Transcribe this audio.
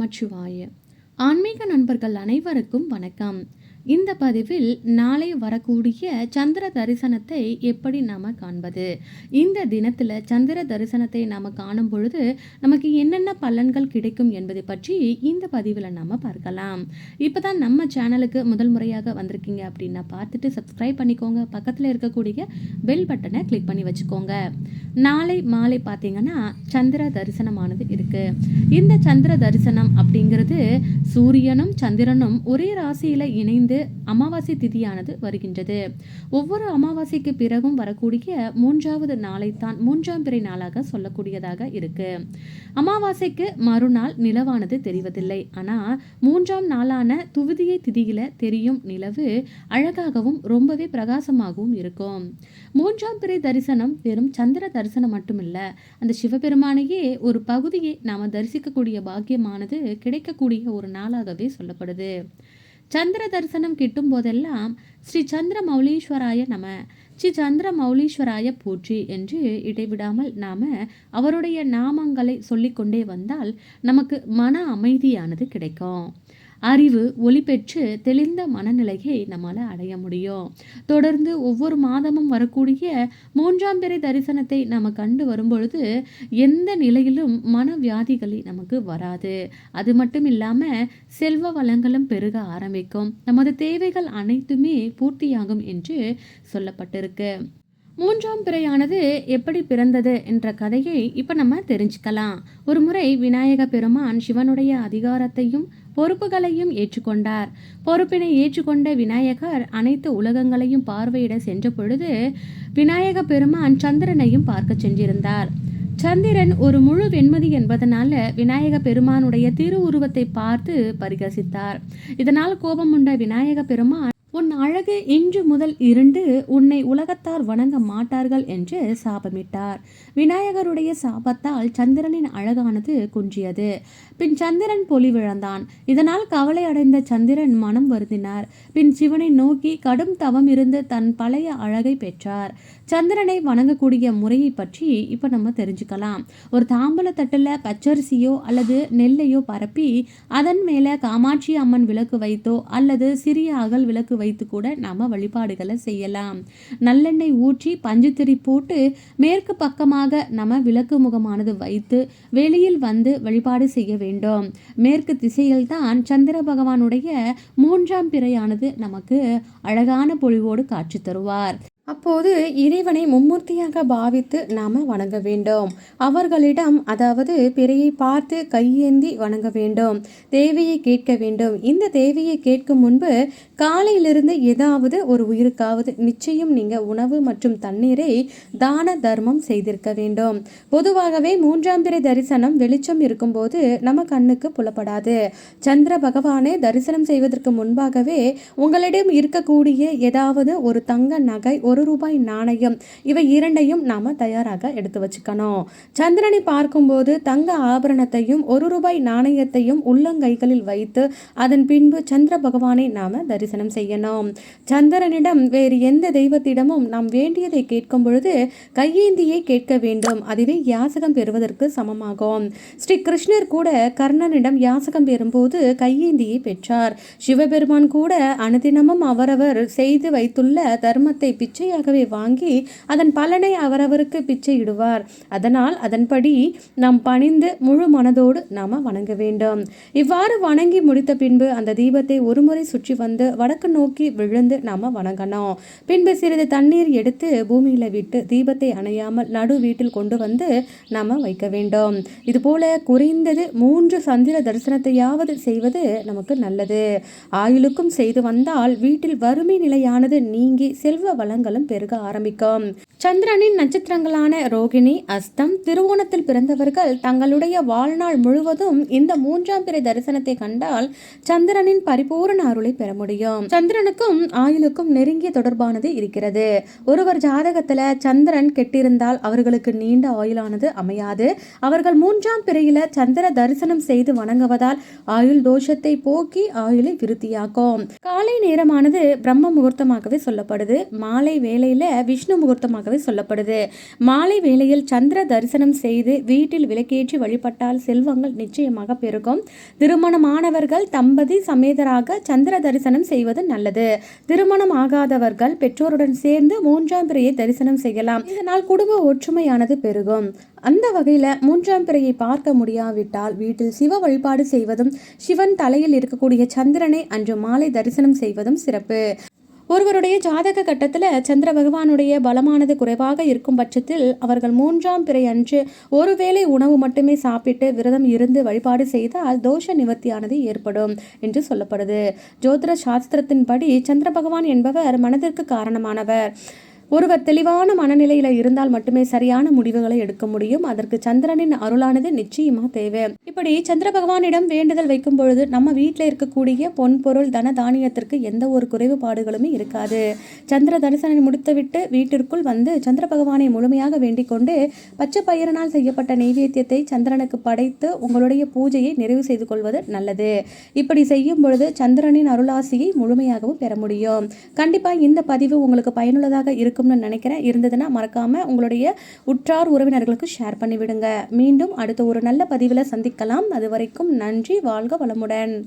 நமச்சிவாய. ஆன்மீக நண்பர்கள் அனைவருக்கும் வணக்கம். இந்த பதிவில் நாளை வரக்கூடிய சந்திர தரிசனத்தை எப்படி நாம் காண்பது? இந்த தினத்தில் சந்திர தரிசனத்தை நாம் காணும் பொழுது நமக்கு என்னென்ன பலன்கள் கிடைக்கும் என்பதை பற்றி இந்த பதிவில் நாம் பார்க்கலாம். இப்போ தான் நம்ம சேனலுக்கு முதல் முறையாக வந்திருக்கீங்க அப்படின்னா பார்த்துட்டு சப்ஸ்கிரைப் பண்ணிக்கோங்க. பக்கத்தில் இருக்கக்கூடிய பெல் பட்டனை கிளிக் பண்ணி வச்சுக்கோங்க. நாளை மாலை பார்த்தீங்கன்னா சந்திர தரிசனமானது இருக்குது இந்த சந்திர தரிசனம் அப்படிங்கிறது சூரியனும் சந்திரனும் ஒரே ராசியில் இணைந்து அமாவாசை திதியானது வருகின்றது. ஒவ்வொரு அமாவாசைக்கு பிறகும் வரக்கூடிய மூன்றாவது நாளைத்தான் மூன்றாம் பிறை நாளாக சொல்லக்கூடியதாக இருக்கு. அமாவாசைக்கு மறுநாள் நிலவானது தெரிவதில்லை. ஆனால் மூன்றாம் நாளான துவிதியை திதியில தெரியும் நிலவு அழகாகவும் ரொம்பவே பிரகாசமாகவும் இருக்கும். மூன்றாம் பிறை தரிசனம் வெறும் சந்திர தரிசனம் மட்டுமில்லை. அந்த சிவபெருமானையே ஒரு பகுதியை நாம் தரிசிக்கக்கூடிய பாக்கியமானது கிடைக்கக்கூடிய ஒரு நாளாகவே சொல்லப்படுது. சந்திர தரிசனம் கிட்டும் போதெல்லாம் ஸ்ரீ சந்திர மௌலீஸ்வராய நம ஸ்ரீ சந்திர மௌலீஸ்வராய போற்றி என்று இடைவிடாமல் நாம் அவருடைய நாமங்களை சொல்லிக்கொண்டே வந்தால் நமக்கு மன அமைதியானது கிடைக்கும். அறிவு ஒளி பெற்று தெளிந்த மனநிலையை நம்மால் அடைய முடியும். தொடர்ந்து ஒவ்வொரு மாதமும் வரக்கூடிய மூன்றாம் பிறை தரிசனத்தை நம்ம கண்டு வரும்பொழுது எந்த நிலையிலும் மனவியாதிகளை நமக்கு வராது. அது மட்டும் இல்லாமல் செல்வ வளங்களும் பெருக ஆரம்பிக்கும். நமது தேவைகள் அனைத்துமே பூர்த்தியாகும் என்று சொல்லப்பட்டிருக்கு. மூன்றாம் பிறையானது எப்படி பிறந்தது என்ற கதையை இப்போ நம்ம தெரிஞ்சுக்கலாம். ஒரு முறை விநாயக பெருமான் சிவனுடைய அதிகாரத்தையும் பொறுப்புகளையும் ஏற்றுக்கொண்டார். பொறுப்பினை ஏற்றுக்கொண்ட விநாயகர் அனைத்து உலகங்களையும் பார்வையிட சென்ற பொழுது விநாயக பெருமான் சந்திரனையும் பார்க்க சென்றிருந்தார். சந்திரன் ஒரு முழு வெண்மதி என்பதனால விநாயக பெருமானுடைய திருவுருவத்தை பார்த்து பரிகசித்தார். இதனால் கோபமுண்ட விநாயக பெருமான் உன் அழகு இன்று முதல் இருண்டு உன்னை உலகத்தார் வணங்க மாட்டார்கள் என்று சாபமிட்டார். விநாயகருடைய சாபத்தால் சந்திரனின் அழகானது குன்றியது. பின் சந்திரன் பொலி விழந்தான். இதனால் கவலை அடைந்த சந்திரன் மனம் வருந்தினார். பின் சிவனை நோக்கி கடும் தவம் இருந்து தன் பழைய அழகை பெற்றார். சந்திரனை வணங்கக்கூடிய முறையை பற்றி இப்போ நம்ம தெரிஞ்சுக்கலாம். ஒரு தாம்பல தட்டில் பச்சரிசியோ அல்லது நெல்லையோ பரப்பி அதன் மேலே காமாட்சி அம்மன் விளக்கு வைத்தோ அல்லது சிறிய அகல் விளக்கு வைத்து கூட நாம் வழிபாடுகளை செய்யலாம். நல்லெண்ணெய் ஊற்றி பஞ்சுத்திரி போட்டு மேற்கு பக்கமாக நம்ம விளக்கு முகமானது வைத்து வெளியில் வந்து வழிபாடு செய்ய வேண்டும். மேற்கு திசையில் தான் சந்திர பகவானுடைய மூன்றாம் பிறையானது நமக்கு அழகான பொழிவோடு காட்சி தருவார். அப்போது இறைவனை மும்மூர்த்தியாக பாவித்து நாம் வணங்க வேண்டும். அவர்களிடம் அதாவது பிறையை பார்த்து கையேந்தி வணங்க வேண்டும். தேவையை கேட்க வேண்டும். இந்த தேவையை கேட்கும் முன்பு காலையிலிருந்து ஏதாவது ஒரு உயிருக்காவது நிச்சயம் நீங்கள் உணவு மற்றும் தண்ணீரை தான தர்மம் செய்திருக்க வேண்டும். பொதுவாகவே மூன்றாம் பிறை தரிசனம் வெளிச்சம் இருக்கும்போது நம்ம கண்ணுக்கு புலப்படாது. சந்திர பகவானை தரிசனம் செய்வதற்கு முன்பாகவே உங்களிடம் இருக்கக்கூடிய ஏதாவது ஒரு தங்க நகை ஒரு ஒரு ரூபாய் நாணயம். இவை இரண்டையும் நாம் தயாராக எடுத்து வச்சுக்கணும். சந்திரனை பார்க்கும்போது தங்க ஆபரணத்தையும் ஒரு ரூபாய் நாணயத்தையும் உள்ளங்கைகளில் வைத்து அதன் பின்பு சந்திர பகவானை நாம் தரிசனம் செய்யணும். சந்திரனிடம் வேறு எந்த தெய்வத்திடமும் நாம் வேண்டியதை கேட்கும் பொழுது கையேந்தியை கேட்க வேண்டும். அதுவே யாசகம் பெறுவதற்கு சமமாகும். ஸ்ரீ கிருஷ்ணர் கூட கர்ணனிடம் யாசகம் பெறும்போது கையேந்தியை பெற்றார். சிவபெருமான் கூட அனுதினமும் அவரவர் செய்து வைத்துள்ள தர்மத்தை பிச்சை பிச்சையாகவே வாங்கி அதன் பலனை அவரவருக்கு பிச்சை இடுவார் அதனால் அதன்படி நாம் பணிந்து முழு மனதோடு நாம் வணங்க வேண்டும். இவ்வாறு வணங்கி முடித்த பின்பு அந்த தீபத்தை ஒருமுறை சுற்றி வந்து வடக்கு நோக்கி விழுந்து நாம் வணங்கணும். பின்பு சிறிது தண்ணீர் எடுத்து பூமியில் விட்டு தீபத்தை அணையாமல் நடு வீட்டில் கொண்டு வந்து நாம் வைக்க வேண்டும். இதுபோல குறைந்தது மூன்று சந்திர தரிசனத்தையாவது செய்வது நமக்கு நல்லது. ஆயுளுக்கும் செய்து வந்தால் வீட்டில் வறுமை நிலையானது நீங்கி செல்வ வளங்களும் பெருக ஆரம்பிக்கும். சந்திரனின் நட்சத்திரங்களான ரோகிணி அஸ்தம் திருவோணத்தில் பிறந்தவர்கள் தங்களுடைய வாழ்நாள் முழுவதும் இந்த மூன்றாம் பிறை தரிசனத்தை கண்டால் சந்திரனின் பரிபூர்ண அருளை பெற முடியும். சந்திரனுக்கும் ஆயுளுக்கும் நெருங்கிய தொடர்பானது இருக்கிறது. ஒருவர் ஜாதகத்துல சந்திரன் கெட்டிருந்தால் அவர்களுக்கு நீண்ட ஆயுளானது அமையாது. அவர்கள் மூன்றாம் பிறையில சந்திர தரிசனம் செய்து வணங்குவதால் ஆயுள் தோஷத்தை போக்கி ஆயுளை விருத்தியாக்கும். காலை நேரமானது பிரம்ம முகூர்த்தமாகவே சொல்லப்படுது. மாலை வேலையில விஷ்ணு முகூர்த்தமாக முகூர்த்தமாகவே சொல்லப்படுது. மாலை வேளையில் சந்திர தரிசனம் செய்து வீட்டில் விளக்கேற்றி வழிபட்டால் செல்வங்கள் நிச்சயமாக பெருகும். திருமணமானவர்கள் தம்பதி சமேதராக சந்திர தரிசனம் செய்வது நல்லது. திருமணம் ஆகாதவர்கள் பெற்றோருடன் சேர்ந்து மூன்றாம் பிறையை தரிசனம் செய்யலாம். இதனால் குடும்ப ஒற்றுமையானது பெருகும். அந்த வகையில் மூன்றாம் பிறையை பார்க்க முடியாவிட்டால் வீட்டில் சிவ வழிபாடு செய்வதும் சிவன் தலையில் இருக்கக்கூடிய சந்திரனை அன்று மாலை தரிசனம் செய்வதும் சிறப்பு. ஒருவருடைய ஜாதக கட்டத்தில் சந்திர பகவானுடைய பலமானது குறைவாக இருக்கும் பட்சத்தில் அவர்கள் மூன்றாம் பிறை அன்று ஒருவேளை உணவு மட்டுமே சாப்பிட்டு விரதம் இருந்து வழிபாடு செய்தால் தோஷ நிவர்த்தியானது ஏற்படும் என்று சொல்லப்படுது. ஜோதிட சாஸ்திரத்தின்படி சந்திர பகவான் என்பவர் மனதிற்கு காரணமானவர். ஒருவர் தெளிவான மனநிலையில இருந்தால் மட்டுமே சரியான முடிவுகளை எடுக்க முடியும். அதற்கு சந்திரனின் அருளானது நிச்சயமா தேவை. இப்படி சந்திர பகவானிடம் வேண்டுதல் வைக்கும் பொழுது நம்ம வீட்டில் இருக்கக்கூடிய பொன் பொருள் தன தானியத்திற்கு எந்த ஒரு குறைவுபாடுகளுமே இருக்காது. சந்திர தரிசனம் முடித்துவிட்டு வீட்டிற்குள் வந்து சந்திர பகவானை முழுமையாக வேண்டிக் கொண்டு பச்சை பயிரனால் செய்யப்பட்ட நெய்வேத்தியத்தை சந்திரனுக்கு படைத்து உங்களுடைய பூஜையை நிறைவு செய்து கொள்வது நல்லது. இப்படி செய்யும் பொழுது சந்திரனின் அருளாசியை முழுமையாகவும் பெற முடியும். கண்டிப்பா இந்த பதிவு உங்களுக்கு பயனுள்ளதாக இருக்கும் இருக்கும்னு நினைக்கிறேன். இருந்ததுன்னா மறக்காமல் உங்களுடைய உற்றார் உறவினர்களுக்கு ஷேர் பண்ணிவிடுங்க. மீண்டும் அடுத்த ஒரு நல்ல பதிவில் சந்திக்கலாம். அது வரைக்கும் நன்றி வாழ்க வளமுடன்.